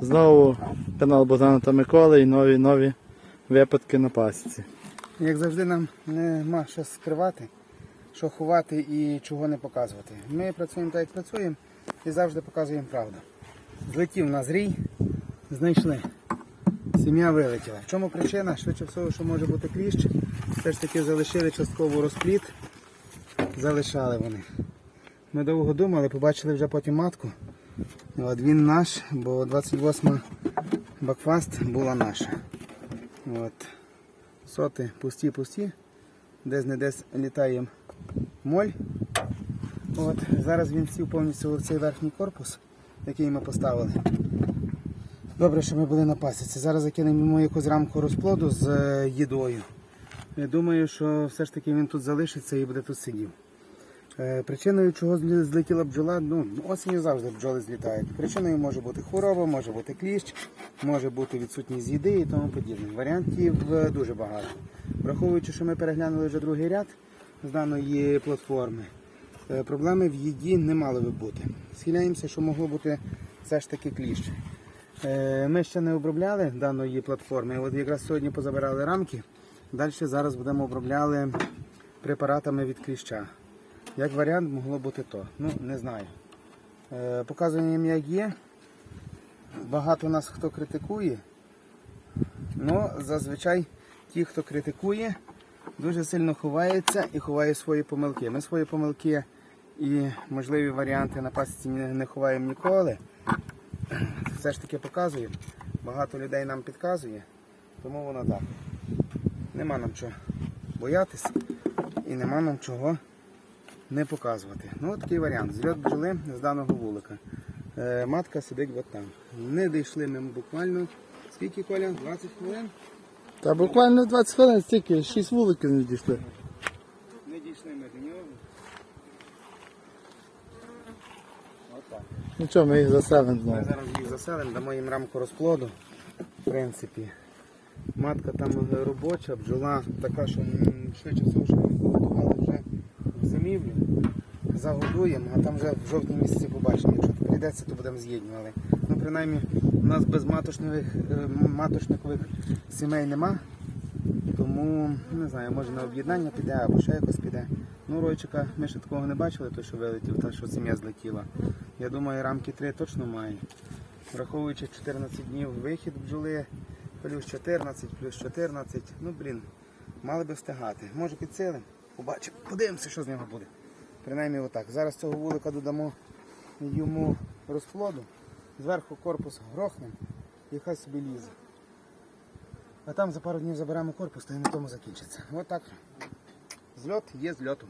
Знову канал Богдана та Миколи і нові нові випадки на пасіці. Як завжди, нам нема що скривати, що ховати і чого не показувати. Ми працюємо так, як працюємо і завжди показуємо правду. Злетів на зрій, знайшли. Сім'я вилетіла. В чому причина? Швидше всього, що може бути кліщ. Все ж таки залишили частково розпліт. Залишали вони. Ми довго думали, побачили вже потім матку. От він наш, бо 28 бакфаст була наша. От. Соти пусті-пусті. Десь не десь літає моль. От. Зараз він сів повністю в цей верхній корпус, який ми поставили. Добре, що ми були на пасіці. Зараз закинемо йому якусь рамку розплоду з е, їдою. Я думаю, що все ж таки він тут залишиться і буде тут сидів. Е, Причиною, чого злетіла бджола, ну, осінню завжди бджоли злітають. Причиною може бути хвороба, може бути кліщ, може бути відсутність їди і тому подібне. Варіантів е, дуже багато. Враховуючи, що ми переглянули вже другий ряд з даної платформи, е, проблеми в їді не мали би бути. Схиляємося, що могло бути все ж таки кліщ. Ми ще не обробляли даної платформи. От якраз сьогодні позабирали рамки. Далі зараз будемо обробляли препаратами від кліща. Як варіант могло бути то. Ну, не знаю. Е, показуємо як є. Багато нас хто критикує. Ну, зазвичай ті, хто критикує, дуже сильно ховається і ховає свої помилки. Ми свої помилки і можливі варіанти на пасіці не не ховаємо ніколи. Все ж таки показуємо. Багато людей нам підказує, тому воно так. Нема нам чого боятися і нема нам чого не показувати. Ну, от такий варіант. Зльот бджоли з даного вулика. Е, матка сидить от там. Не дійшли ми буквально. Скільки коля? 20 хвилин? Та буквально 20 хвилин стільки, 6 вуликів не дійшли. Не дійшли ми до нього. Отак. Нічого, ми їх заселимо Ми зараз їх заселимо, дамо їм рамку розплоду. В принципі. Матка там робоча, бджола така, що швидше всього, що ми готували вже в зимівлі. Загодуємо, а там вже в жовтні місяці побачимо. Якщо прийдеться, то будемо з'єднювати. Ну, принаймні, у нас без маточникових, е, сімей нема. Тому не знаю, може на об'єднання піде або ще якось піде. Ну, Ройчика ми ще такого не бачили, той, що вилетів, та що сім'я злетіла. Я думаю, рамки 3 точно має. Враховуючи 14 днів вихід бджоли, плюс 14, плюс 14. Ну, блін, мали би встигати. Може підсилим, побачимо, подивимося, що з нього буде. Принаймні отак. Зараз цього вулика додамо йому розплоду, зверху корпус грохнемо і хай собі лізе. А там за пару днів заберемо корпус, та й на тому закінчиться. Отак. так. Зльот є зльотом.